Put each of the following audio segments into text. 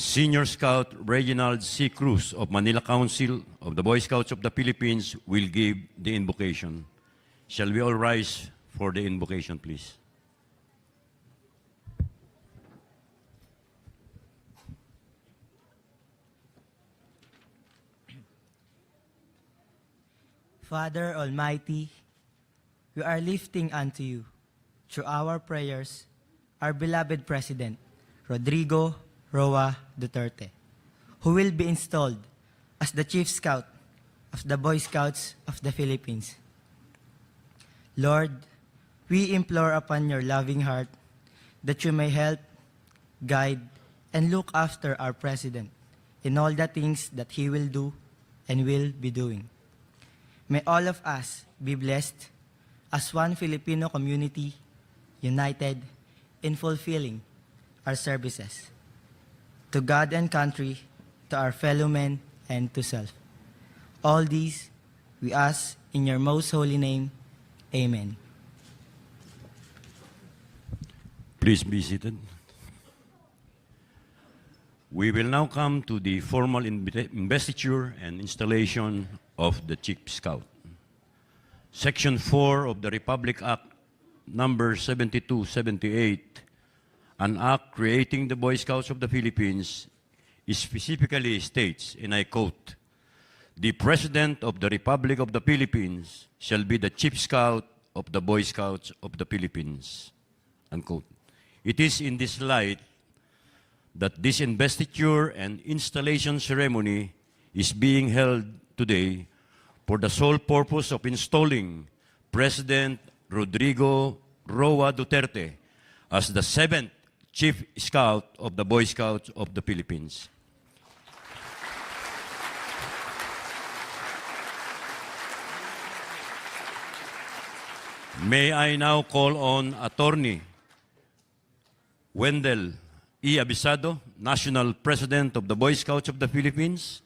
Senior Scout Reginald C. Cruz of Manila Council of the Boy Scouts of the Philippines will give the invocation. Shall we all rise for the invocation, please? Father Almighty, we are lifting unto you, through our prayers, our beloved President, Rodrigo Roa Duterte, who will be installed as the Chief Scout of the Boy Scouts of the Philippines. Lord, we implore upon your loving heart that you may help, guide, and look after our President in all the things that he will do and will be doing. May all of us be blessed as one Filipino community, united in fulfilling our services to God and country, to our fellow men, and to self. All these we ask in your most holy name. Amen. Please be seated. We will now come to the formal investiture and installation of the Chief Scout. Section 4 of the Republic Act number 7278, an act creating the Boy Scouts of the Philippines, specifically states, and I quote, the President of the Republic of the Philippines shall be the Chief Scout of the Boy Scouts of the Philippines. Unquote. It is in this light that this investiture and installation ceremony is being held today for the sole purpose of installing President Rodrigo Roa Duterte as the seventh Chief Scout of the Boy Scouts of the Philippines. May I now call on Attorney Wendell E. Abisado, National President of the Boy Scouts of the Philippines,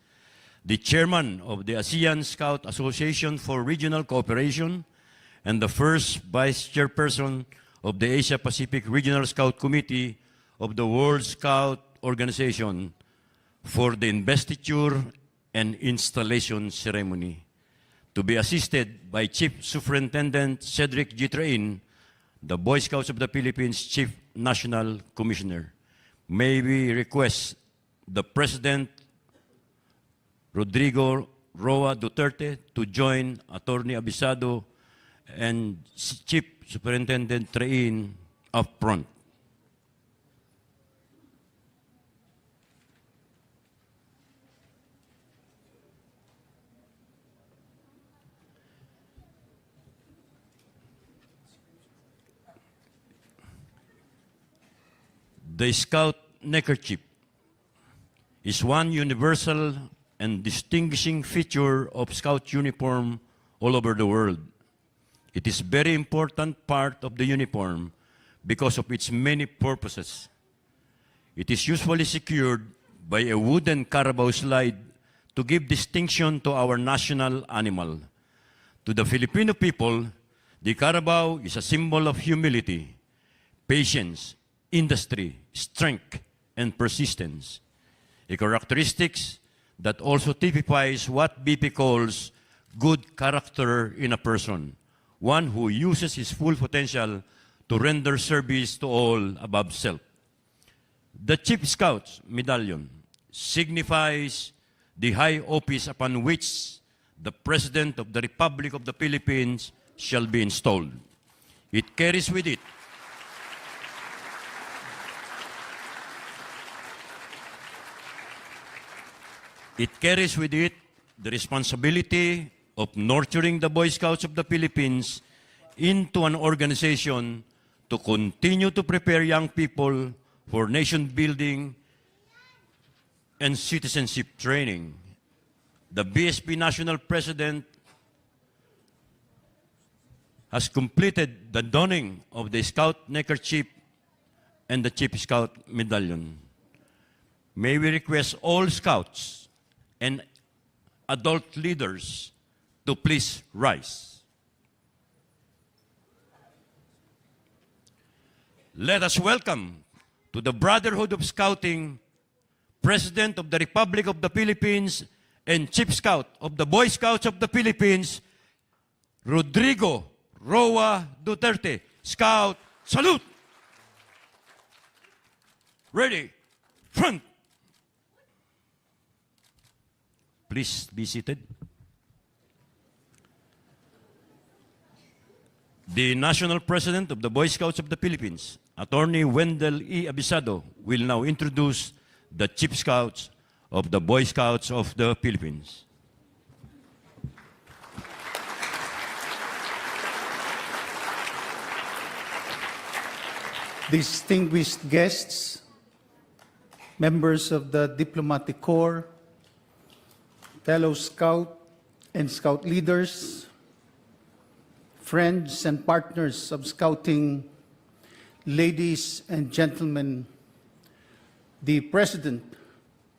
the Chairman of the ASEAN Scout Association for Regional Cooperation, and the first Vice Chairperson of the Asia Pacific Regional Scout Committee of the World Scout Organization for the investiture and installation ceremony to be assisted by Chief Superintendent Cedric G. The Boy Scouts of the Philippines Chief National Commissioner. May we request the President Rodrigo Roa Duterte to join Attorney Abisado and Chief Superintendent Train up front. The Scout neckerchief is one universal and distinguishing feature of Scout uniform all over the world. It is very important part of the uniform because of its many purposes. It is usually secured by a wooden carabao slide to give distinction to our national animal. To the Filipino people, the carabao is a symbol of humility, patience, industry, strength, and persistence. A characteristics that also typifies what BP calls good character in a person, one who uses his full potential to render service to all above self. The Chief Scout's medallion signifies the high office upon which the President of the Republic of the Philippines shall be installed. It carries with it It carries with it the responsibility of nurturing the Boy Scouts of the Philippines into an organization to continue to prepare young people for nation building and citizenship training. The BSP National President has completed the donning of the Scout neckerchief and the Chief Scout medallion. May we request all Scouts and adult leaders to please rise. Let us welcome to the Brotherhood of Scouting President of the Republic of the Philippines and Chief Scout of the Boy Scouts of the Philippines, Rodrigo Roa Duterte. Scout, salute! Ready, front! Please be seated. The National President of the Boy Scouts of the Philippines, Attorney Wendell E. Abisado, will now introduce the Chief Scouts of the Boy Scouts of the Philippines. distinguished guests, members of the Diplomatic Corps, fellow Scout and Scout leaders, friends and partners of Scouting, ladies and gentlemen, the President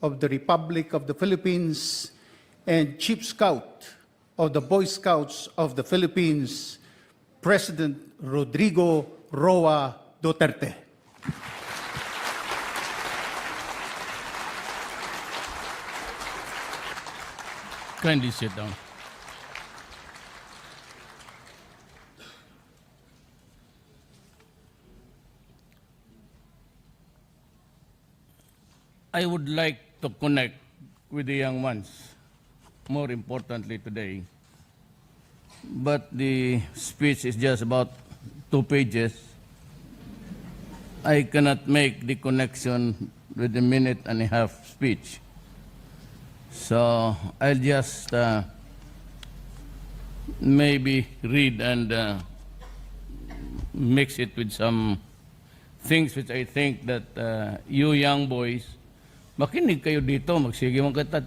of the Republic of the Philippines and Chief Scout of the Boy Scouts of the Philippines, President Rodrigo Roa Duterte. Kindly sit down. I would like to connect with the young ones, more importantly today. But the speech is just about two pages. I cannot make the connection with the minute and a half speech. So I'll just uh, maybe read and uh, mix it with some things which I think that uh, you young boys, makinig kayo dito, magsige mong katat.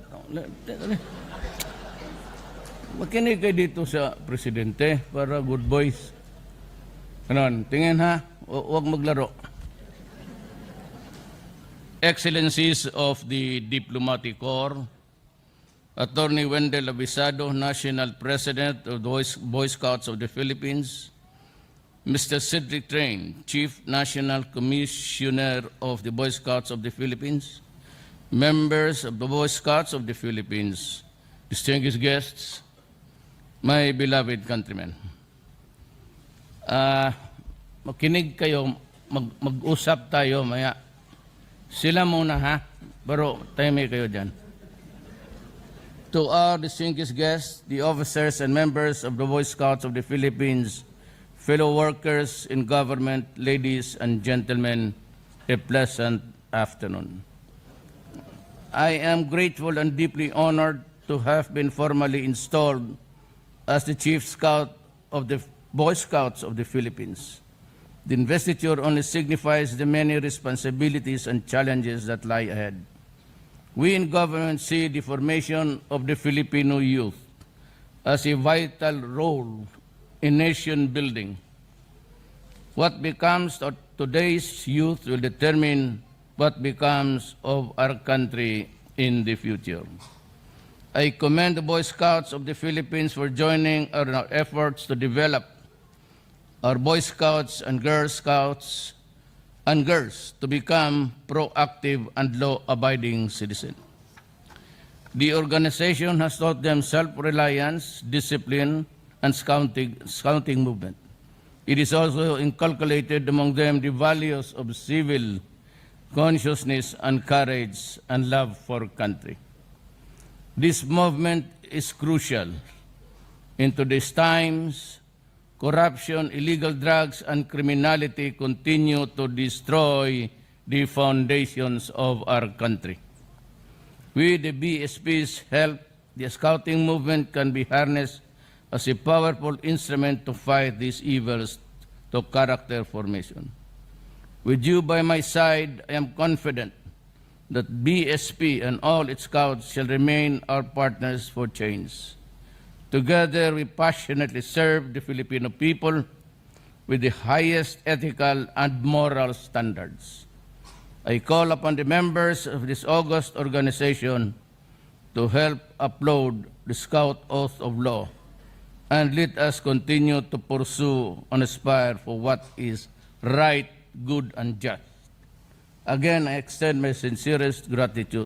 Makinig kayo dito sa presidente para good boys. Ganon, tingin ha, Hu- huwag maglaro. Excellencies of the Diplomatic Corps, Attorney Wendell Abisado, National President of the Boy Scouts of the Philippines, Mr. Cedric Train, Chief National Commissioner of the Boy Scouts of the Philippines, members of the Boy Scouts of the Philippines, distinguished guests, my beloved countrymen. Ah, makinig kayo, mag- mag-usap tayo maya. Sila muna ha, pero time kayo dyan. To our distinguished guests, the officers and members of the Boy Scouts of the Philippines, fellow workers in government, ladies and gentlemen, a pleasant afternoon. I am grateful and deeply honored to have been formally installed as the Chief Scout of the Boy Scouts of the Philippines. The investiture only signifies the many responsibilities and challenges that lie ahead. We in government see the formation of the Filipino youth as a vital role in nation building. What becomes of today's youth will determine what becomes of our country in the future. I commend the Boy Scouts of the Philippines for joining our efforts to develop our Boy Scouts and Girl Scouts and girls to become proactive and law-abiding citizens. The organization has taught them self-reliance, discipline, and scouting, scouting movement. It is also inculcated among them the values of civil consciousness and courage and love for country. This movement is crucial. In today's times, corruption, illegal drugs, and criminality continue to destroy the foundations of our country. With the BSPs, help the scouting movement can be harnessed as a powerful instrument to fight these evils to character formation. With you by my side, I am confident that BSP and all its scouts shall remain our partners for change. Together, we passionately serve the Filipino people with the highest ethical and moral standards. I call upon the members of this august organization to help upload the Scout Oath of Law and let us continue to pursue and aspire for what is right, good, and just. Again, I extend my sincerest gratitude